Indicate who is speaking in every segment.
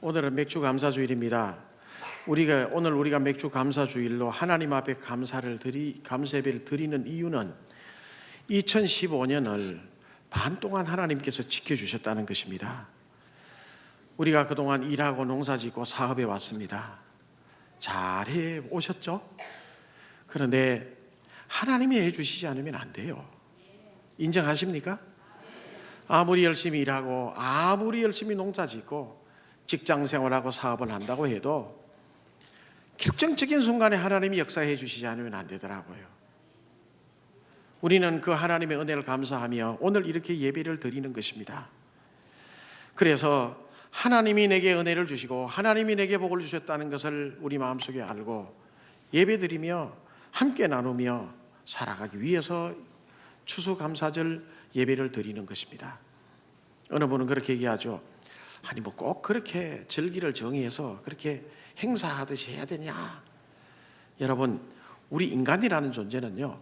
Speaker 1: 오늘은 맥주 감사 주일입니다. 우리가 오늘 우리가 맥주 감사 주일로 하나님 앞에 감사를 드리 감사예배를 드리는 이유는 2015년을 반 동안 하나님께서 지켜 주셨다는 것입니다. 우리가 그동안 일하고 농사짓고 사업해 왔습니다. 잘해 오셨죠? 그런데 하나님이 해 주시지 않으면 안 돼요. 인정하십니까? 아무리 열심히 일하고 아무리 열심히 농사 짓고 직장 생활하고 사업을 한다고 해도 결정적인 순간에 하나님이 역사해 주시지 않으면 안 되더라고요. 우리는 그 하나님의 은혜를 감사하며 오늘 이렇게 예배를 드리는 것입니다. 그래서 하나님이 내게 은혜를 주시고 하나님이 내게 복을 주셨다는 것을 우리 마음속에 알고 예배 드리며 함께 나누며 살아가기 위해서 추수감사절 예배를 드리는 것입니다. 어느 분은 그렇게 얘기하죠. 아니 뭐 꼭 그렇게 절기를 정해서 그렇게 행사하듯이 해야 되냐? 여러분, 우리 인간이라는 존재는요.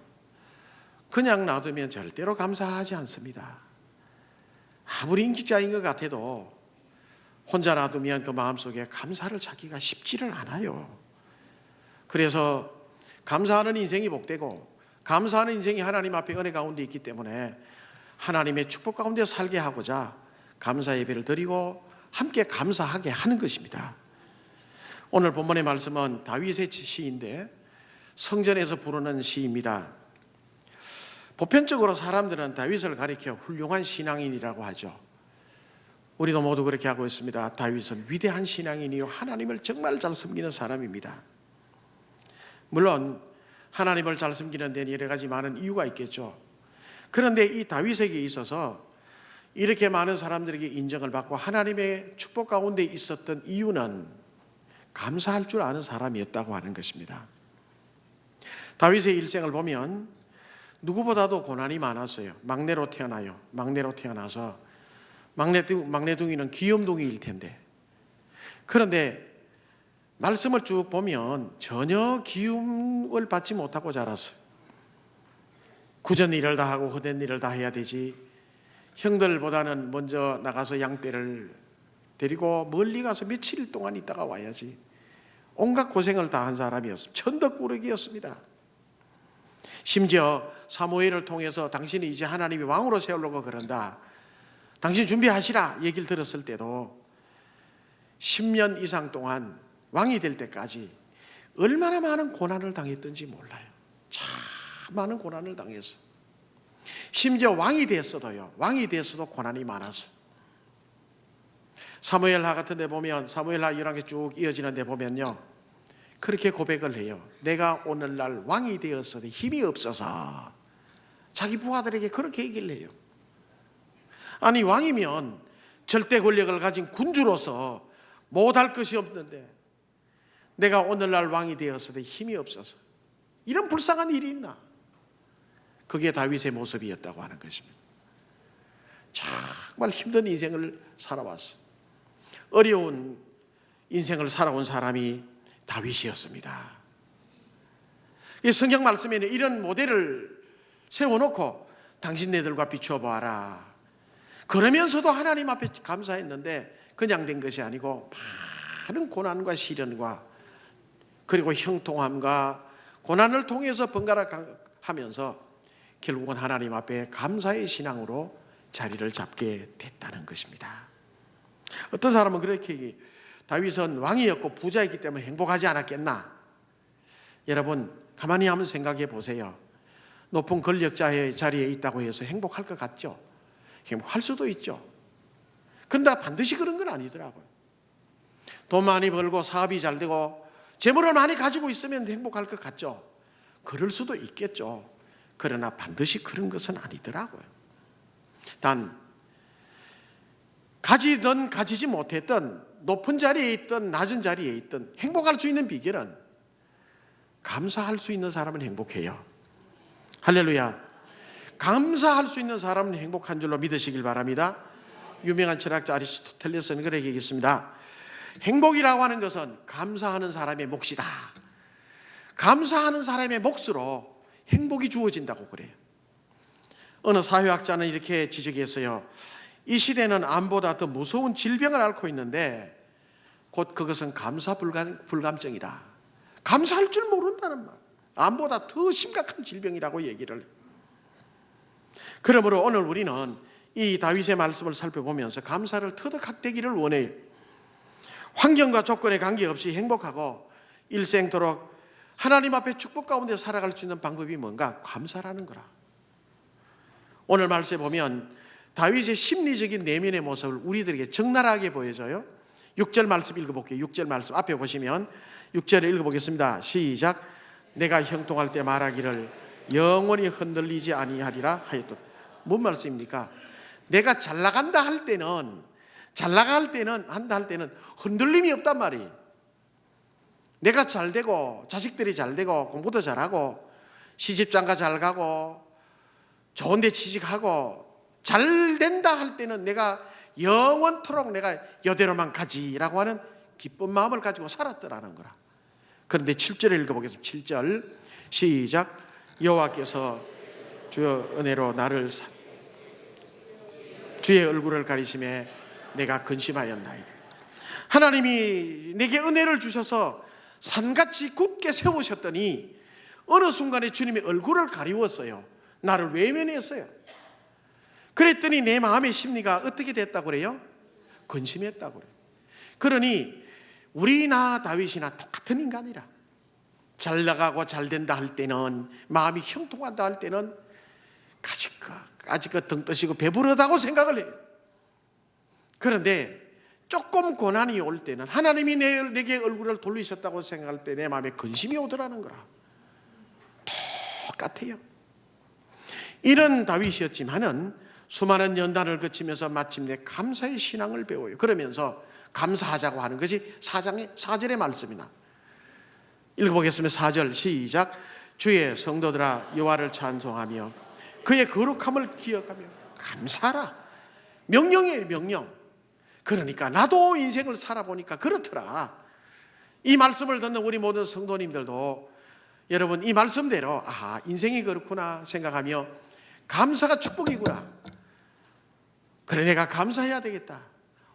Speaker 1: 그냥 놔두면 절대로 감사하지 않습니다. 아무리 인기자인 것 같아도 혼자 놔두면 그 마음속에 감사를 찾기가 쉽지를 않아요. 그래서 감사하는 인생이 복되고 감사하는 인생이 하나님 앞에 은혜 가운데 있기 때문에 하나님의 축복 가운데 살게 하고자 감사 예배를 드리고 함께 감사하게 하는 것입니다. 오늘 본문의 말씀은 다윗의 시인데 성전에서 부르는 시입니다. 보편적으로 사람들은 다윗을 가리켜 훌륭한 신앙인이라고 하죠. 우리도 모두 그렇게 하고 있습니다. 다윗은 위대한 신앙인이요 하나님을 정말 잘 섬기는 사람입니다. 물론 하나님을 잘 섬기는 데는 여러 가지 많은 이유가 있겠죠. 그런데 이 다윗에게 있어서 이렇게 많은 사람들에게 인정을 받고 하나님의 축복 가운데 있었던 이유는 감사할 줄 아는 사람이었다고 하는 것입니다. 다윗의 일생을 보면 누구보다도 고난이 많았어요. 막내로 태어나요. 막내로 태어나서 막내둥, 막내둥이는 귀염둥이일 텐데. 그런데 말씀을 쭉 보면 전혀 기움을 받지 못하고 자랐어요. 굳은 일을 다 하고 헛된 일을 다 해야 되지. 형들보다는 먼저 나가서 양떼를 데리고 멀리 가서 며칠 동안 있다가 와야지. 온갖 고생을 다 한 사람이었습니다. 천덕꾸러기였습니다. 심지어 사무엘을 통해서 당신이 이제 하나님이 왕으로 세우려고 그런다. 당신 준비하시라 얘기를 들었을 때도 10년 이상 동안 왕이 될 때까지 얼마나 많은 고난을 당했던지 몰라요. 참 많은 고난을 당했어. 심지어 왕이 됐어도요. 왕이 됐어도 고난이 많았어. 사무엘하 같은 데 보면 사무엘하 게쭉 이어지는 데 보면요. 그렇게 고백을 해요. 내가 오늘날 왕이 되었어도 힘이 없어서 자기 부하들에게 그렇게 얘기를 해요. 아니 왕이면 절대 권력을 가진 군주로서 못할 것이 없는데 내가 오늘날 왕이 되었어도 힘이 없어서 이런 불쌍한 일이 있나? 그게 다윗의 모습이었다고 하는 것입니다. 정말 힘든 인생을 살아왔어. 어려운 인생을 살아온 사람이 다윗이었습니다. 이 성경 말씀에는 이런 모델을 세워놓고 당신네들과 비추어 보아라. 그러면서도 하나님 앞에 감사했는데 그냥 된 것이 아니고 많은 고난과 시련과 그리고 형통함과 고난을 통해서 번갈아 하면서 결국은 하나님 앞에 감사의 신앙으로 자리를 잡게 됐다는 것입니다. 어떤 사람은 그렇게 얘기, 다윗은 왕이었고 부자였기 때문에 행복하지 않았겠나? 여러분, 가만히 한번 생각해 보세요. 높은 권력자의 자리에 있다고 해서 행복할 것 같죠? 행복할 수도 있죠. 그런데 반드시 그런 건 아니더라고요. 돈 많이 벌고 사업이 잘 되고 재물을 많이 가지고 있으면 행복할 것 같죠. 그럴 수도 있겠죠. 그러나 반드시 그런 것은 아니더라고요. 단 가지든 가지지 못했던 높은 자리에 있던 낮은 자리에 있던 행복할 수 있는 비결은 감사할 수 있는 사람은 행복해요. 할렐루야. 감사할 수 있는 사람은 행복한 줄로 믿으시길 바랍니다. 유명한 철학자 아리스토텔레스는 그렇게 얘기했습니다. 행복이라고 하는 것은 감사하는 사람의 몫이다. 감사하는 사람의 몫으로 행복이 주어진다고 그래요. 어느 사회학자는 이렇게 지적했어요. 이 시대는 암보다 더 무서운 질병을 앓고 있는데 곧 그것은 감사 불감, 불감증이다. 감사할 줄 모른다는 말. 암보다 더 심각한 질병이라고 얘기를 해. 그러므로 오늘 우리는 이 다윗의 말씀을 살펴보면서 감사를 터득되기를 원해요. 환경과 조건에 관계없이 행복하고 일생토록 하나님 앞에 축복 가운데 살아갈 수 있는 방법이 뭔가? 감사라는 거라. 오늘 말씀에 보면 다윗의 심리적인 내면의 모습을 우리들에게 적나라하게 보여줘요. 6절 말씀 읽어볼게요. 6절 말씀 앞에 보시면 6절을 읽어보겠습니다. 시작. 내가 형통할 때 말하기를 영원히 흔들리지 아니하리라 하였던 뭔 말씀입니까? 내가 잘 나간다 할 때는 잘 나갈 때는 한다 할 때는 흔들림이 없단 말이에요. 내가 잘 되고 자식들이 잘 되고 공부도 잘하고 시집장가 잘 가고 좋은 데 취직하고 잘 된다 할 때는 내가 영원토록 내가 여대로만 가지라고 하는 기쁜 마음을 가지고 살았더라는 거라. 그런데 7절을 읽어보겠습니다. 7절 시작 여호와께서 주의 은혜로 나를 사- 주의 얼굴을 가리심에 내가 근심하였나이다. 하나님이 내게 은혜를 주셔서 산같이 굳게 세우셨더니 어느 순간에 주님의 얼굴을 가리웠어요. 나를 외면했어요. 그랬더니 내 마음의 심리가 어떻게 됐다고 그래요? 근심했다고 그래요. 그러니 우리나 다윗이나 똑같은 인간이라. 잘 나가고 잘 된다 할 때는 마음이 형통한다 할 때는 가지껏 가지껏 등 뜨시고 배부르다고 생각을 해요. 그런데 조금 고난이 올 때는 하나님이 내, 내게 얼굴을 돌리셨다고 생각할 때 내 마음에 근심이 오더라는 거라. 똑같아요. 이런 다윗이었지만은 수많은 연단을 거치면서 마침내 감사의 신앙을 배워요. 그러면서 감사하자고 하는 것이 사장의 사절의 말씀이나 읽어보겠습니다. 사절 시작. 주의 성도들아 여호와를 찬송하며 그의 거룩함을 기억하며 감사라. 명령이에요, 명령. 그러니까 나도 인생을 살아보니까 그렇더라. 이 말씀을 듣는 우리 모든 성도님들도 여러분 이 말씀대로 아 인생이 그렇구나 생각하며 감사가 축복이구나. 그래 내가 감사해야 되겠다.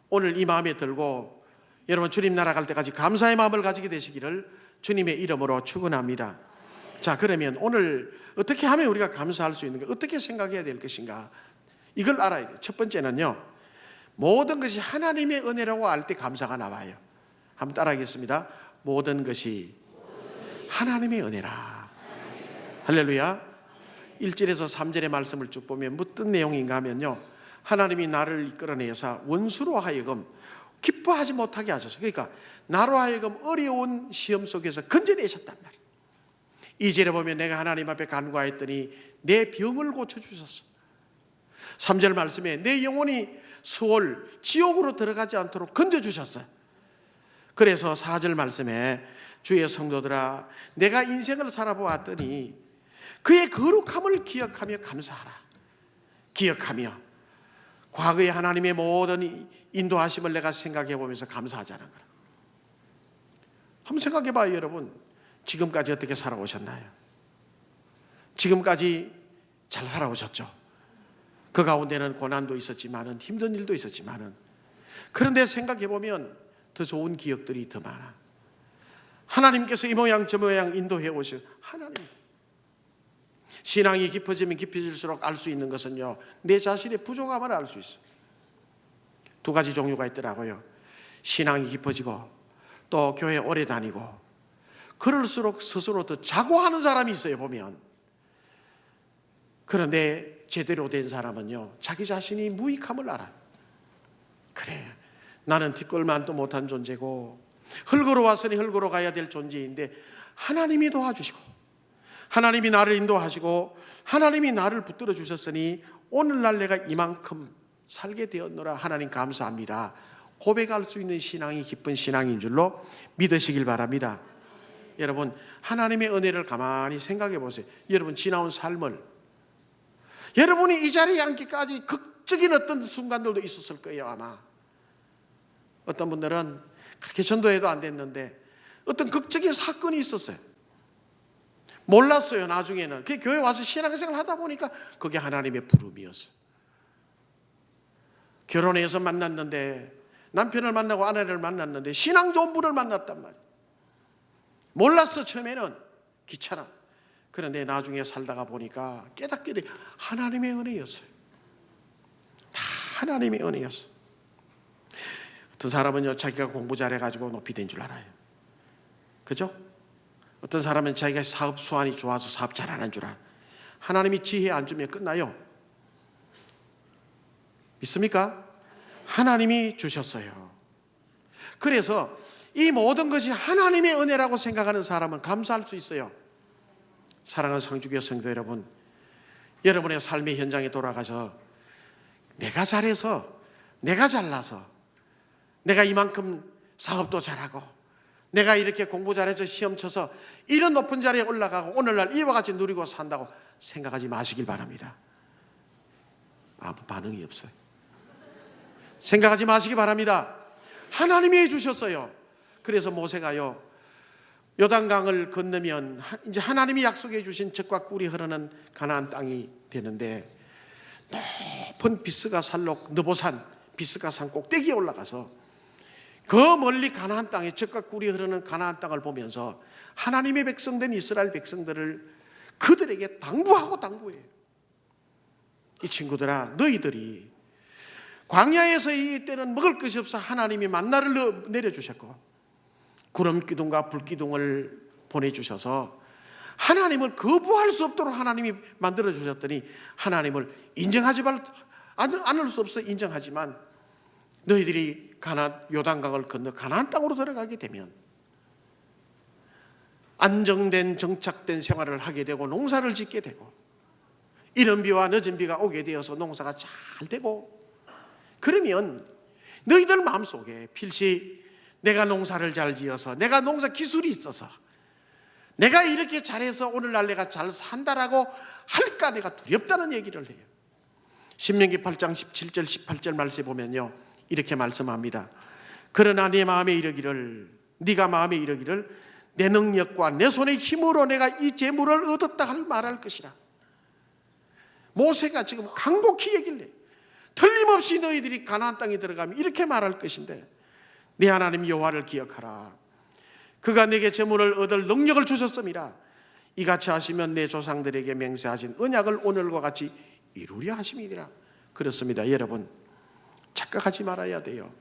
Speaker 1: 오늘 이 마음에 들고 여러분 주님 나라 갈 때까지 감사의 마음을 가지게 되시기를 주님의 이름으로 축원합니다. 자 그러면 오늘 어떻게 하면 우리가 감사할 수 있는가? 어떻게 생각해야 될 것인가? 이걸 알아야 돼요. 첫 번째는요. 모든 것이 하나님의 은혜라고 알 때 감사가 나와요. 한번 따라하겠습니다. 모든 것이 하나님의 은혜라. 할렐루야. 1절에서 3절의 말씀을 쭉 보면 무슨 내용인가 하면요. 하나님이 나를 이끌어내사 원수로 하여금 기뻐하지 못하게 하셔서 그러니까 나로 하여금 어려운 시험 속에서 건져내셨단 말이에요. 2절에 보면 내가 하나님 앞에 간구하였더니 내 병을 고쳐주셨어. 3절 말씀에 내 영혼이 수월 지옥으로 들어가지 않도록 건져 주셨어요. 그래서 4절 말씀에 주의 성도들아 내가 인생을 살아보았더니 그의 거룩함을 기억하며 감사하라. 기억하며 과거의 하나님의 모든 인도하심을 내가 생각해 보면서 감사하자는 거라. 한번 생각해 봐요, 여러분. 지금까지 어떻게 살아오셨나요? 지금까지 잘 살아오셨죠? 그 가운데는 고난도 있었지만은 힘든 일도 있었지만은 그런데 생각해 보면 더 좋은 기억들이 더 많아. 하나님께서 이 모양 저 모양 인도해 오신 하나님. 신앙이 깊어지면 깊어질수록 알 수 있는 것은요. 내 자신의 부족함을 알 수 있어. 두 가지 종류가 있더라고요. 신앙이 깊어지고 또 교회 오래 다니고 그럴수록 스스로 더 자고하는 사람이 있어요, 보면. 그런데 제대로 된 사람은요, 자기 자신이 무익함을 알아요. 그래, 나는 뒷걸만도 못한 존재고, 흙으로 왔으니 흙으로 가야 될 존재인데, 하나님이 도와주시고, 하나님이 나를 인도하시고, 하나님이 나를 붙들어 주셨으니, 오늘날 내가 이만큼 살게 되었노라. 하나님 감사합니다. 고백할 수 있는 신앙이 기쁜 신앙인 줄로 믿으시길 바랍니다. 여러분, 하나님의 은혜를 가만히 생각해 보세요. 여러분, 지나온 삶을 여러분이 이 자리에 앉기까지 극적인 어떤 순간들도 있었을 거예요, 아마. 어떤 분들은 그렇게 전도해도 안 됐는데 어떤 극적인 사건이 있었어요. 몰랐어요, 나중에는. 그 교회 와서 신앙생활 하다 보니까 그게 하나님의 부름이었어요. 결혼해서 만났는데 남편을 만나고 아내를 만났는데 신앙 좋은 분을 만났단 말이에요. 몰랐어 처음에는 귀찮아. 그런데 나중에 살다가 보니까 깨닫게 돼 하나님의 은혜였어요. 다 하나님의 은혜였어. 어떤 사람은요 자기가 공부 잘해가지고 높이 된 줄 알아요. 그죠? 어떤 사람은 자기가 사업 수완이 좋아서 사업 잘하는 줄 알아. 하나님이 지혜 안 주면 끝나요. 믿습니까? 하나님이 주셨어요. 그래서 이 모든 것이 하나님의 은혜라고 생각하는 사람은 감사할 수 있어요. 사랑하는 성주교 성도 여러분, 여러분의 삶의 현장에 돌아가서 내가 잘해서, 내가 잘나서, 내가 이만큼 사업도 잘하고, 내가 이렇게 공부 잘해서 시험 쳐서 이런 높은 자리에 올라가고 오늘날 이와 같이 누리고 산다고 생각하지 마시길 바랍니다. 아무 반응이 없어요. 생각하지 마시기 바랍니다. 하나님이 해주셨어요. 그래서 모세가요, 요단강을 건너면 하- 이제 하나님이 약속해 주신 젖과 꿀이 흐르는 가나안 땅이 되는데 높은 비스가 산록 느보산 비스가 산 꼭대기에 올라가서 그 멀리 가나안 땅에 젖과 꿀이 흐르는 가나안 땅을 보면서 하나님의 백성된 이스라엘 백성들을 그들에게 당부하고 당부해요. 이 친구들아 너희들이 광야에서 이 때는 먹을 것이 없어 하나님이 만나를 너- 내려주셨고 구름 기둥과 불 기둥을 보내주셔서 하나님을 거부할 수 없도록 하나님이 만들어 주셨더니 하나님을 인정하지 말 않을 수 없어 인정하지만 너희들이 가나 요단강을 건너 가나안 땅으로 들어가게 되면 안정된 정착된 생활을 하게 되고 농사를 짓게 되고 이른 비와 늦은 비가 오게 되어서 농사가 잘 되고 그러면 너희들 마음속에 필시 내가 농사를 잘 지어서 내가 농사 기술이 있어서 내가 이렇게 잘해서 오늘날 내가 잘 산다라고 할까 내가 두렵다는 얘기를 해요. 신명기 8장 17절 18절 말씀에 보면요. 이렇게 말씀합니다. 그러나 내 마음에 이르기를 네가 마음에 이르기를 내 능력과 내 손의 힘으로 내가 이 재물을 얻었다 할 말할 것이라. 모세가 지금 얘기를 해요. 틀림없이 너희들이 가나안 땅에 들어가면 이렇게 말할 것인데 내 하나님 여호와를 기억하라. 그가 내게 재물을 얻을 능력을 주셨음이라. 이같이 하시면 내 조상들에게 맹세하신 언약을 오늘과 같이 이루려 하심이니라. 그렇습니다. 여러분 착각하지 말아야 돼요.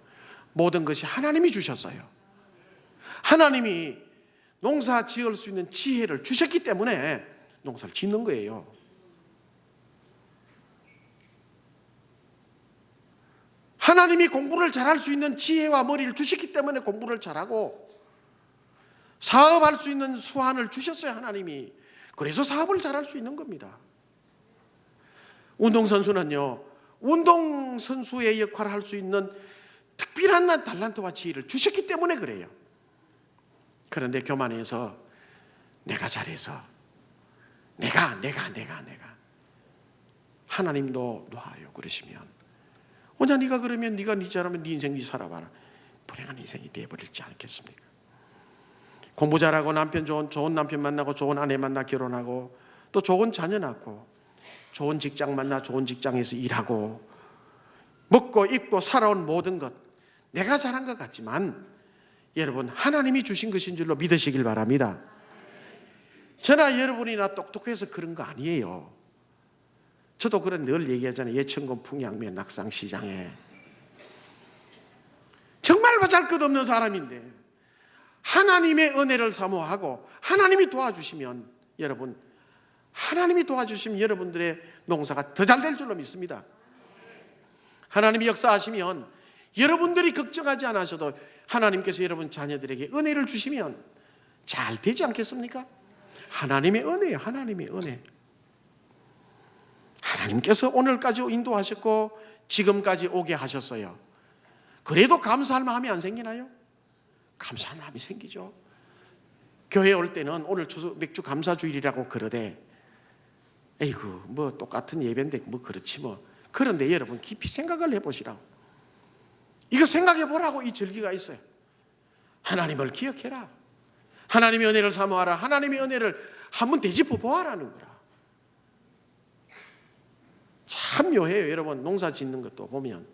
Speaker 1: 모든 것이 하나님이 주셨어요. 하나님이 농사 지을 수 있는 지혜를 주셨기 때문에 농사를 짓는 거예요. 하나님이 공부를 잘할 수 있는 지혜와 머리를 주셨기 때문에 공부를 잘하고 사업할 수 있는 수완을 주셨어요 하나님이. 그래서 사업을 잘할 수 있는 겁니다. 운동선수는요 운동선수의 역할을 할 수 있는 특별한 난 달란트와 지혜를 주셨기 때문에 그래요. 그런데 교만해서 내가 잘해서 내가 내가 내가 내가 하나님도 놓아요 그러시면 오냐 네가 그러면 네가 네 잘하면 네 인생 네 살아봐라 불행한 인생이 되어버릴지 않겠습니까? 공부 잘하고 남편 좋은 좋은 남편 만나고 좋은 아내 만나 결혼하고 또 좋은 자녀 낳고 좋은 직장 만나 좋은 직장에서 일하고 먹고 입고 살아온 모든 것 내가 잘한 것 같지만 여러분 하나님이 주신 것인 줄로 믿으시길 바랍니다. 저나 여러분이나 똑똑해서 그런 거 아니에요. 저도 그런 늘 얘기하잖아요. 예천군 풍양면 낙상시장에 정말 보잘 것 없는 사람인데 하나님의 은혜를 사모하고 하나님이 도와주시면 여러분 하나님이 도와주시면 여러분들의 농사가 더 잘 될 줄로 믿습니다. 하나님이 역사하시면 여러분들이 걱정하지 않으셔도 하나님께서 여러분 자녀들에게 은혜를 주시면 잘 되지 않겠습니까? 하나님의 은혜예요. 하나님의 은혜. 하나님께서 오늘까지 인도하셨고 지금까지 오게 하셨어요. 그래도 감사할 마음이 안 생기나요? 감사할 마음이 생기죠. 교회 올 때는 오늘 추수 맥주 감사 주일이라고 그러되 에이구 뭐 똑같은 예배인데 뭐 그렇지 뭐 그런데 여러분 깊이 생각을 해보시라고 이거 생각해 보라고 이 절기가 있어요. 하나님을 기억해라. 하나님의 은혜를 사모하라. 하나님의 은혜를 한번 되짚어 보아라는 거라. 참 묘해요. 여러분 농사 짓는 것도 보면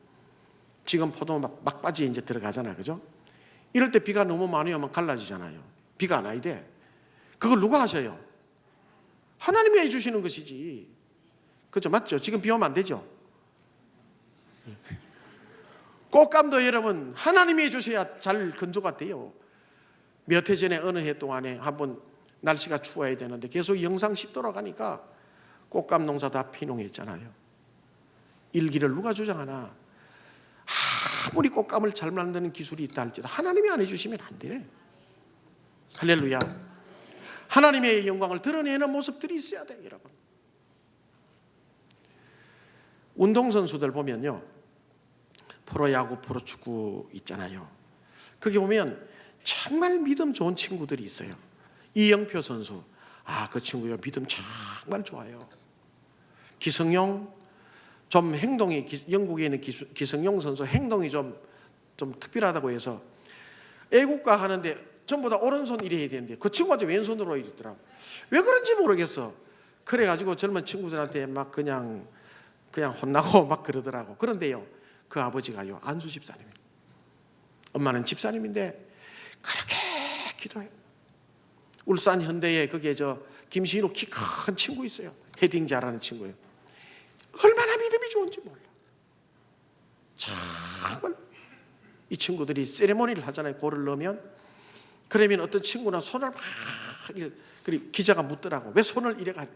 Speaker 1: 지금 포도 막, 막바지에 이제 들어가잖아, 그죠? 이럴 때 비가 너무 많이 오면 갈라지잖아요. 비가 안 와야 돼. 그걸 누가 하셔요? 하나님이 해주시는 것이지. 그죠? 맞죠? 지금 비 오면 안 되죠? 꽃감도 여러분, 하나님이 해주셔야 잘 건조가 돼요. 몇 해 전에 어느 해 동안에 한 번 날씨가 추워야 되는데 계속 영상 10도로 가니까 꽃감 농사 다 피농했잖아요. 일기를 누가 주장하나? 아무리 꽃감을 잘 만드는 기술이 있다 할지라도 하나님이 안 해주시면 안 돼. 할렐루야. 하나님의 영광을 드러내는 모습들이 있어야 돼, 여러분. 운동선수들 보면요. 프로야구, 프로축구 있잖아요. 거기 보면 정말 믿음 좋은 친구들이 있어요. 이영표 선수. 아, 그 친구요. 믿음 정말 좋아요. 기성용 좀 행동이 기- 영국에 있는 기, 기성용 선수 행동이 좀, 좀 특별하다고 해서 애국가 하는데 전부 다 오른손 이래 해야 되는데 그 친구한테 왼손으로 이랬더라고. 왜 그런지 모르겠어. 그래가지고 젊은 친구들한테 막 그냥 그냥 혼나고 막 그러더라고. 그런데요, 그 아버지가요 안수 집사님. 엄마는 집사님인데 그렇게 기도해요. 울산 현대에 거기에 저 김신우 키 큰 친구 있어요. 헤딩 잘하는 친구예요. 얼마나 좋은지 몰라. 정말 이 친구들이 세레모니를 하잖아요. 고를 넣으면 그러면 어떤 친구는 손을 막 그리 기자가 묻더라고. 왜 손을 이래 가?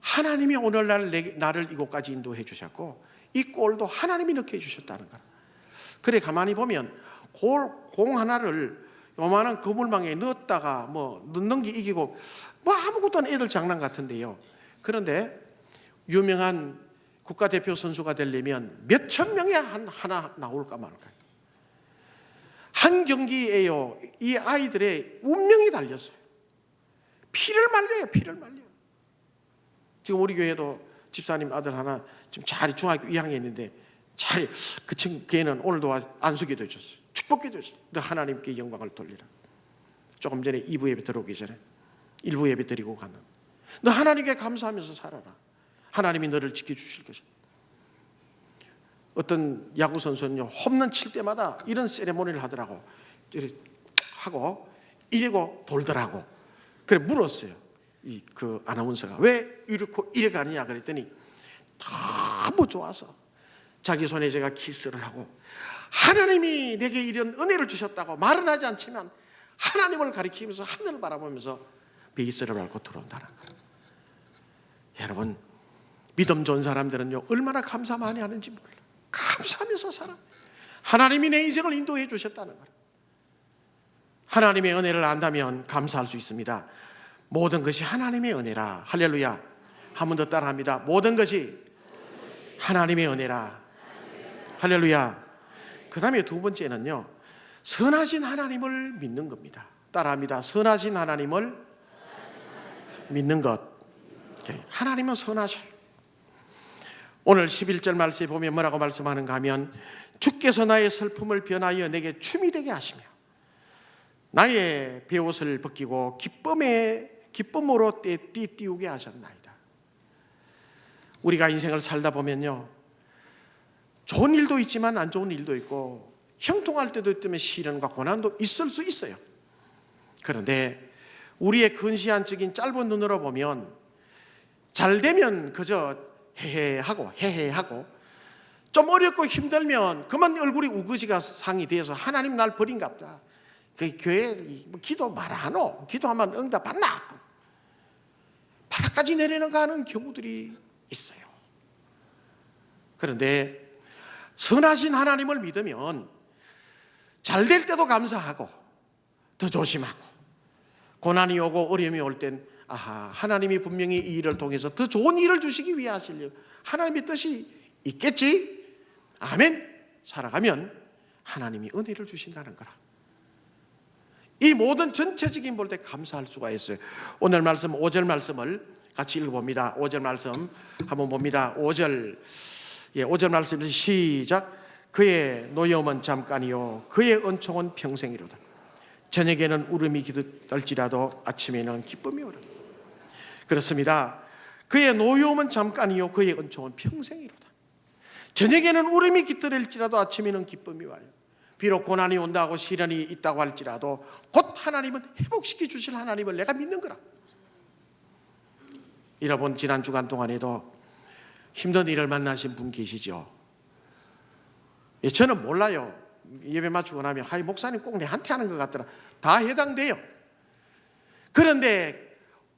Speaker 1: 하나님이 오늘날 내, 나를 이곳까지 인도해 주셨고 이 골도 하나님이 넣게 해 주셨다는 거라. 그래 가만히 보면 골, 공 하나를 요만한 그물망에 넣었다가 뭐 넣는 게 이기고 뭐 아무것도 안 애들 장난 같은데요. 그런데 유명한 국가대표 선수가 되려면 몇천한 하나 나올까 말까. 한 경기에요. 이 아이들의 운명이 달렸어요. 피를 말려요. 피를 말려. 지금 우리 교회도 집사님 아들 하나 지금 잘 중학교 2학년인데 잘 그 친구 걔는 오늘도 안수기도 해줬어요. 축복기도 했어요. 너 하나님께 영광을 돌리라. 조금 전에 2부 예배 들어오기 전에 1부 예배 드리고 가는. 너 하나님께 감사하면서 살아라. 하나님이 너를 지켜주실 것이다. 어떤 야구 선수는요 홈런 칠 때마다 이런 세레모니를 하더라고. 하고 이러고 돌더라고. 그래 물었어요. 이 그 아나운서가 왜 이렇게 이래 가느냐 그랬더니 너무 좋아서 자기 손에 제가 키스를 하고 하나님이 내게 이런 은혜를 주셨다고 말은 하지 않지만 하나님을 가리키면서 하늘을 바라보면서 베이스를 밟고 들어온다는 거예요. 여러분 믿음 좋은 사람들은요 얼마나 감사 많이 하는지 몰라. 감사하면서 살아. 하나님이 내 인생을 인도해 주셨다는 거예요. 하나님의 은혜를 안다면 감사할 수 있습니다. 모든 것이 하나님의 은혜라. 할렐루야. 한 번 더 따라 합니다. 모든 것이 하나님의 은혜라. 할렐루야. 그 다음에 두 번째는요. 선하신 하나님을 믿는 겁니다. 따라 합니다. 선하신 하나님을 믿는 것. 하나님은 선하셔요. 오늘 11절 말씀에 보면 뭐라고 말씀하는가 하면 주께서 나의 슬픔을 변하여 내게 춤이 되게 하시며 나의 베옷을 벗기고 기쁨에 기쁨으로 띠 띄우게 하셨나이다. 우리가 인생을 살다 보면요. 좋은 일도 있지만 안 좋은 일도 있고 형통할 때도 있다면 시련과 고난도 있을 수 있어요. 그런데 우리의 근시안적인 짧은 눈으로 보면 잘 되면 그저 헤헤하고 헤헤하고 좀 어렵고 힘들면 그만 얼굴이 우거지가 상이 돼서 하나님 날 버린갑다. 그 교회 뭐 기도 말하노? 기도하면 응답 받나? 바닥까지 내리는 가는 경우들이 있어요. 그런데 선하신 하나님을 믿으면 잘 될 때도 감사하고 더 조심하고 고난이 오고 어려움이 올 땐 아하 하나님이 분명히 이 일을 통해서 더 좋은 일을 주시기 위해 하시려 하나님의 뜻이 있겠지? 아멘. 살아가면 하나님이 은혜를 주신다는 거라. 이 모든 전체적인 볼때 감사할 수가 있어요. 오늘 말씀 5절 말씀을 같이 읽어봅니다. 5절 말씀 한번 봅니다. 5절. 예, 5절 말씀 시작. 그의 노여움은 잠깐이요. 그의 은총은 평생이로다. 저녁에는 울음이 기득할지라도 아침에는 기쁨이 오라 그렇습니다 그의 노여움은 잠깐이요 그의 은총은 평생이로다 저녁에는 울음이 깃들일지라도 아침에는 기쁨이 와요. 비록 고난이 온다고 시련이 있다고 할지라도 곧 하나님은 회복시켜 주실 하나님을 내가 믿는 거라. 여러분 지난 주간 동안에도 힘든 일을 만나신 분 계시죠? 예, 저는 몰라요. 예배 마치고 나면 하이 목사님 꼭 내한테 하는 것 같더라. 다 해당돼요. 그런데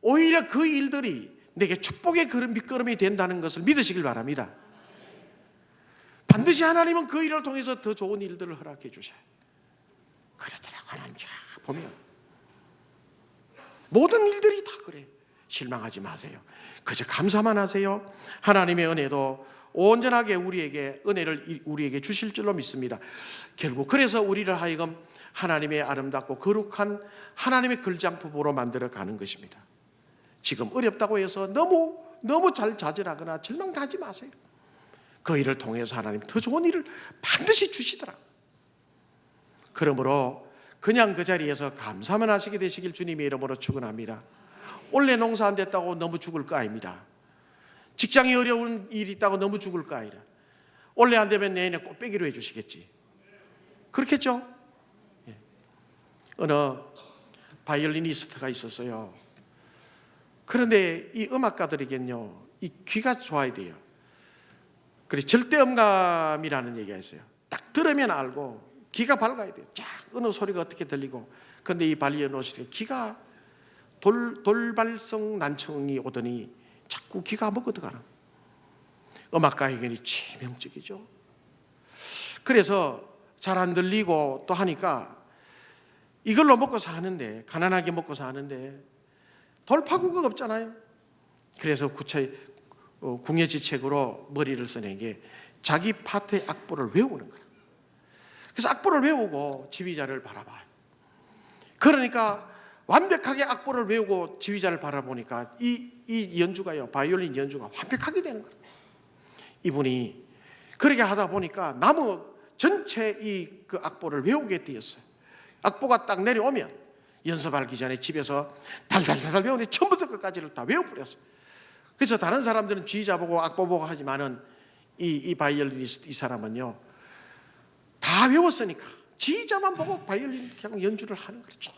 Speaker 1: 오히려 그 일들이 내게 축복의 그런 밑거름이 된다는 것을 믿으시길 바랍니다. 반드시 하나님은 그 일을 통해서 더 좋은 일들을 허락해 주셔요. 그러더라고 하나님 자 보면 모든 일들이 다 그래. 실망하지 마세요. 그저 감사만 하세요. 하나님의 은혜도 온전하게 우리에게 은혜를 우리에게 주실 줄로 믿습니다. 결국 그래서 우리를 하여금 하나님의 아름답고 거룩한 하나님의 글장법으로 만들어 가는 것입니다. 지금 어렵다고 해서 너무 너무 잘 좌절하거나 절망하지 마세요. 그 일을 통해서 하나님 더 좋은 일을 반드시 주시더라. 그러므로 그냥 그 자리에서 감사만 하시게 되시길 주님의 이름으로 축원합니다. 올해 농사 안 됐다고 너무 죽을 거 아닙니다. 직장이 어려운 일이 있다고 너무 죽을 거 아니라 올해 안 되면 내년에 꼭 빼기로 해주시겠지. 그렇겠죠? 예. 어느 바이올리니스트가 있었어요. 그런데 이 음악가들에겐요, 이 귀가 좋아야 돼요. 그래 절대 음감이라는 얘기가 있어요. 딱 들으면 알고 귀가 밝아야 돼요. 쫙 어느 소리가 어떻게 들리고. 근데 이 바이올리니스트가 귀가 돌, 돌발성 난청이 오더니 자꾸 귀가 먹어들어가는 음악가에게는 치명적이죠. 그래서 잘 안 들리고 또 하니까 이걸로 먹고 사는데 가난하게 먹고 사는데 돌파구가 없잖아요. 그래서 구체 어, 궁예지책으로 머리를 써낸 게 자기 파트의 악보를 외우는 거야. 그래서 악보를 외우고 지휘자를 바라봐요. 그러니까 완벽하게 악보를 외우고 지휘자를 바라보니까 이, 이 연주가요, 바이올린 연주가 완벽하게 되는 거예요. 이분이 그렇게 하다 보니까 나무 전체 이 그 악보를 외우게 되었어요. 악보가 딱 내려오면 연습하기 전에 집에서 달달달달 외우는데 처음부터 끝까지를 다 외워버렸어요. 그래서 다른 사람들은 지휘자 보고 악보 보고 하지만은 이, 이 바이올리니스트 이 사람은요 다 외웠으니까 지휘자만 보고 바이올린 그냥 연주를 하는 거죠.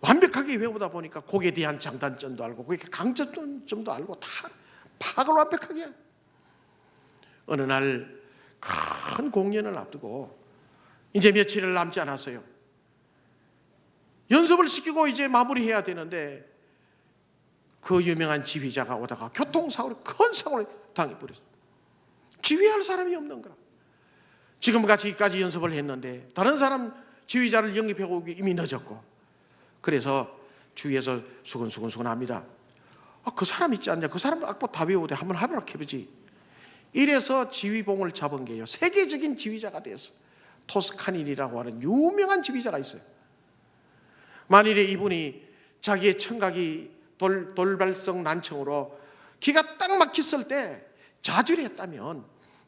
Speaker 1: 완벽하게 외우다 보니까 곡에 대한 장단점도 알고 그게 강점도 알고 다 파악을 완벽하게. 어느 날 큰 공연을 앞두고 이제 며칠을 남지 않았어요. 연습을 시키고 이제 마무리해야 되는데 그 유명한 지휘자가 오다가 교통사고로 큰 사고를 당해버렸어요. 지휘할 사람이 없는 거라. 지금까지 까지 연습을 했는데 다른 사람 지휘자를 영입해 오기 이미 늦었고 그래서 주위에서 수근수근수근 합니다. 아, 그 사람 있지 않냐? 그 사람 악보 다 외우되 한번 해보라 해보지. 이래서 지휘봉을 잡은 게요. 세계적인 지휘자가 됐어. 토스카닌이라고 하는 유명한 지휘자가 있어요. 만일에 이분이 자기의 청각이 돌, 돌발성 난청으로 기가 딱 막혔을 때 좌절했다면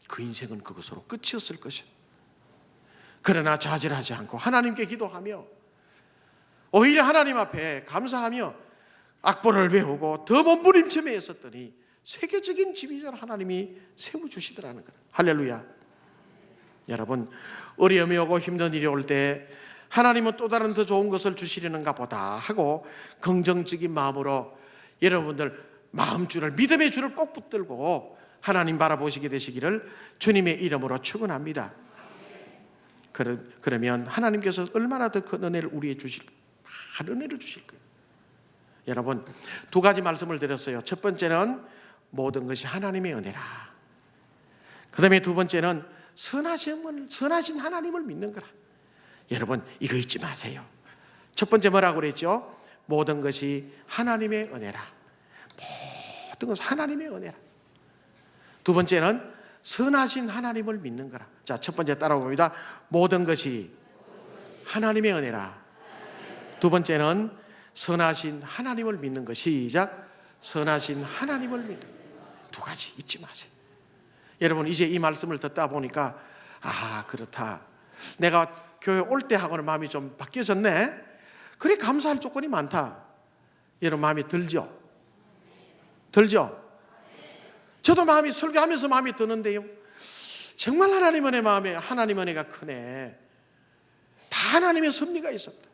Speaker 1: 그 인생은 그것으로 끝이었을 것이요. 그러나 좌절하지 않고 하나님께 기도하며 오히려 하나님 앞에 감사하며 악보를 배우고 더 몸부림침에 있었더니 세계적인 지휘자를 하나님이 세워주시더라는 거예요. 할렐루야. 여러분, 어려움이 오고 힘든 일이 올 때 하나님은 또 다른 더 좋은 것을 주시려는가 보다 하고 긍정적인 마음으로 여러분들 마음줄을 믿음의 줄을 꼭 붙들고 하나님 바라보시게 되시기를 주님의 이름으로 축원합니다. 그러면 하나님께서 얼마나 더 큰 은혜를 우리에 주실 큰 은혜를 주실 거예요. 여러분 두 가지 말씀을 드렸어요. 첫 번째는 모든 것이 하나님의 은혜라. 그다음에 두 번째는 선하심을 선하신 하나님을 믿는 거라. 여러분 이거 잊지 마세요. 첫 번째 뭐라고 그랬죠? 모든 것이 하나님의 은혜라. 모든 것은 하나님의 은혜라. 두 번째는 선하신 하나님을 믿는 거라. 자, 첫 번째 따라봅니다. 모든 것이 하나님의 은혜라. 두 번째는 선하신 하나님을 믿는 것. 시작. 선하신 하나님을 믿는 두 가지 잊지 마세요. 여러분 이제 이 말씀을 듣다 보니까 아 그렇다. 내가 교회 올 때 하고는 마음이 좀 바뀌어졌네. 그래 감사할 조건이 많다. 여러분 마음이 들죠? 들죠? 저도 마음이 설교하면서 마음이 드는데요. 정말 하나님 은혜 마음에 하나님 은혜가 크네. 다 하나님의 섭리가 있었다.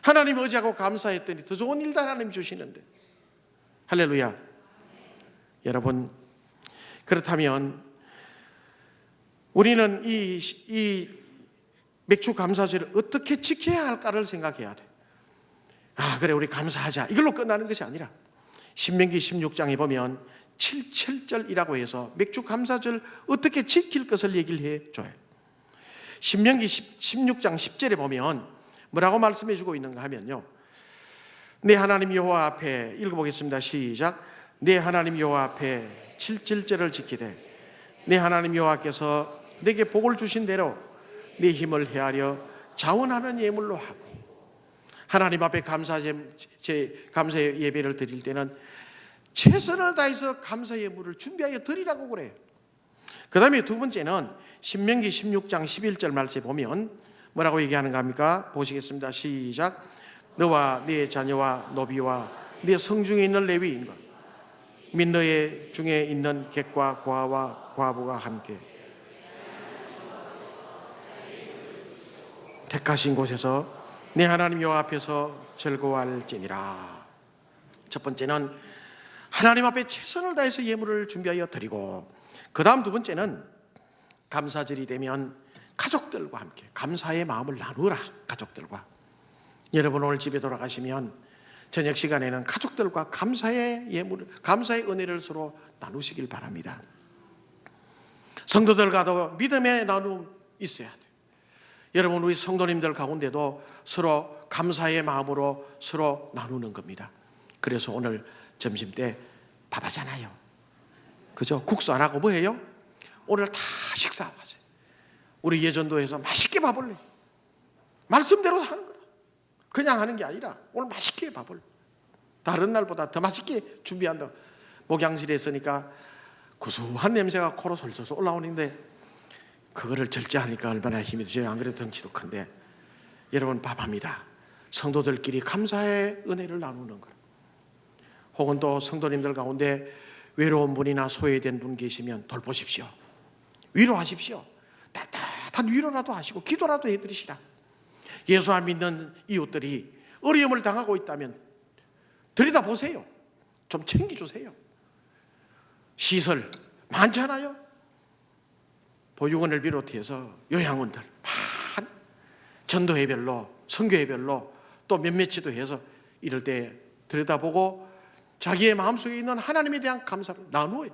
Speaker 1: 하나님 의지하고 감사했더니 더 좋은 일도 하나님 주시는데. 할렐루야. 여러분, 그렇다면 우리는 이, 이 맥주 감사절을 어떻게 지켜야 할까를 생각해야 돼. 아, 그래, 우리 감사하자. 이걸로 끝나는 것이 아니라 신명기 16장에 보면 7, 7절이라고 해서 맥주 감사절 어떻게 지킬 것을 얘기를 해 줘요. 신명기 16장 10절에 보면 뭐라고 말씀해 주고 있는가 하면요. 내 하나님 여호와 앞에 읽어보겠습니다. 시작. 내 하나님 여호와 앞에 7, 7절을 지키되 내 하나님 여호와께서 내게 복을 주신 대로 네 힘을 헤아려 자원하는 예물로 하고 하나님 앞에 감사 제 감사 예배를 드릴 때는 최선을 다해서 감사 예물을 준비하여 드리라고 그래요. 그다음에 두 번째는 신명기 16장 11절 말씀에 보면 뭐라고 얘기하는가 합니까? 보시겠습니다. 시작. 너와 네 자녀와 노비와 네 성중에 있는 레위인과 민 너의 중에 있는 객과 고아와 과부가 함께 택하신 곳에서 내 하나님 여호와 앞에서 즐거워할지니라. 첫 번째는 하나님 앞에 최선을 다해서 예물을 준비하여 드리고 그 다음 두 번째는 감사절이 되면 가족들과 함께 감사의 마음을 나누라 가족들과. 여러분 오늘 집에 돌아가시면 저녁 시간에는 가족들과 감사의 예물 감사의 은혜를 서로 나누시길 바랍니다. 성도들과도 믿음의 나눔 있어야 돼요 여러분 우리 성도님들 가운데도 서로 감사의 마음으로 서로 나누는 겁니다 그래서 오늘 점심 때 밥하잖아요. 그죠? 국수 안 하고 뭐해요? 오늘 다 식사하세요. 우리 예전도에서 맛있게 밥을 내. 말씀대로 하는 거야. 그냥 하는 게 아니라 오늘 맛있게 밥을. 다른 날보다 더 맛있게 준비한다. 목양실에 있으니까 구수한 냄새가 코로 솔솔 올라오는데 그거를 절제하니까 얼마나 힘이 드죠. 안 그래도 덩치도 큰데 여러분 밥합니다. 성도들끼리 감사의 은혜를 나누는 거예요. 혹은 또 성도님들 가운데 외로운 분이나 소외된 분 계시면 돌보십시오. 위로하십시오. 따뜻한 위로라도 하시고 기도라도 해드리시라. 예수 안 믿는 이웃들이 어려움을 당하고 있다면 들여다 보세요. 좀 챙겨주세요. 시설 많잖아요. 보육원을 비롯해서 요양원들 많 전도회별로 선교회별로 또 몇몇지도 해서 이럴 때 들여다보고 자기의 마음속에 있는 하나님에 대한 감사를 나누어요.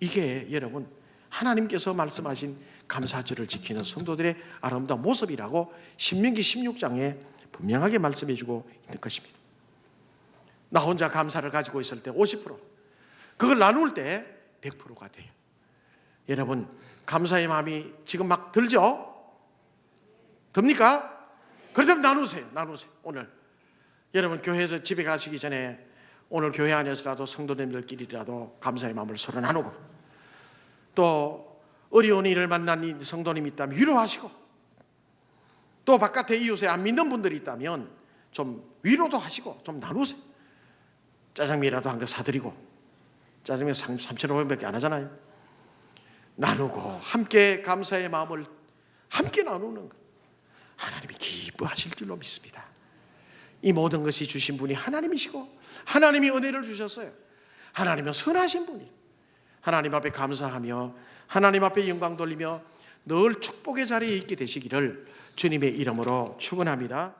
Speaker 1: 이게 여러분 하나님께서 말씀하신 감사절을 지키는 성도들의 아름다운 모습이라고 신명기 16장에 분명하게 말씀해 주고 있는 것입니다. 나 혼자 감사를 가지고 있을 때 50%, 그걸 나눌 때 100%가 돼요. 여러분, 감사의 마음이 지금 막 들죠? 듭니까? 그렇다면 나누세요. 나누세요. 오늘. 여러분, 교회에서 집에 가시기 전에 오늘 교회 안에서라도 성도님들끼리라도 감사의 마음을 서로 나누고 또 어려운 일을 만난 성도님이 있다면 위로하시고 또 바깥에 이웃에 안 믿는 분들이 있다면 좀 위로도 하시고 좀 나누세요. 짜장면이라도 한 개 사드리고 짜장면 3,500원밖에 안 하잖아요. 나누고 함께 감사의 마음을 함께 나누는 것. 하나님이 기뻐하실 줄로 믿습니다. 이 모든 것이 주신 분이 하나님이시고 하나님이 은혜를 주셨어요. 하나님은 선하신 분이. 하나님 앞에 감사하며 하나님 앞에 영광 돌리며 늘 축복의 자리에 있게 되시기를 주님의 이름으로 축원합니다.